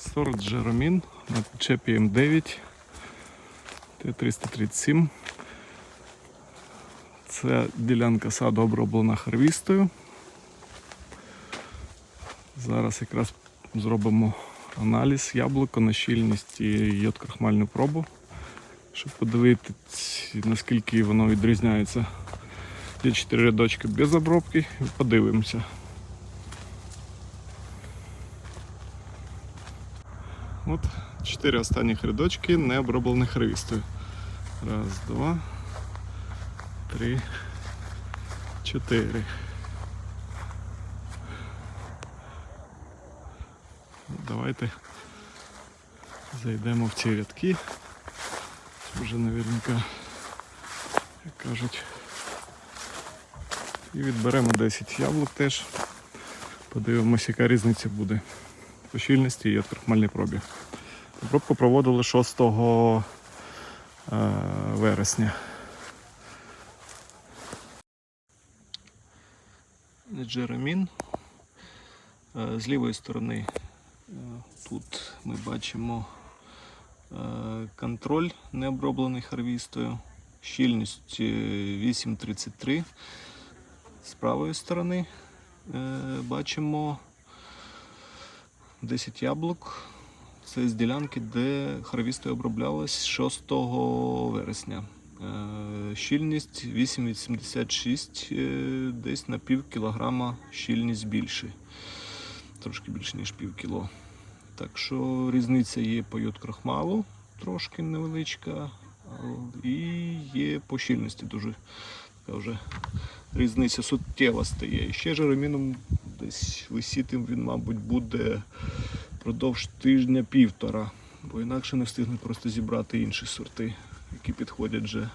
Сорт Джеромін на причепі М9 Т337. Це ділянка саду оброблена харвістою. Зараз якраз зробимо аналіз яблука на щільність і йод-крахмальну пробу, щоб подивитися, наскільки воно відрізняється. Є 4 рядочки без обробки, подивимося. От чотири останніх рядочки не оброблені хрестою. Раз, два, три, чотири. Давайте зайдемо в ці рядки. Вже наверняка, як кажуть. І відберемо 10 яблук теж. Подивимося, яка різниця буде по щільності і крахмальний пробіг. Обробку проводили 6 е, вересня. Джеремін. Е, З лівої сторони е, тут ми бачимо контроль не оброблений харвістою. Щільність е, 8,33. З правої сторони бачимо 10 яблук. Це з ділянки, де харвістою оброблялось 6 вересня. Е, Щільність 8,86, е, десь на пів кілограма щільність більше. Трошки більше, ніж пів кіло. Так що різниця є по йод крахмалу, трошки невеличка, і є по щільності дуже така вже різниця суттєва стає. І ще жереміном десь висітим він, мабуть, буде впродовж тижня-півтора, бо інакше не встигнуть просто зібрати інші сорти, які підходять вже.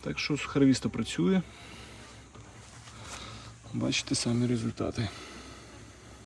Так що харвіста працює. Бачите самі результати.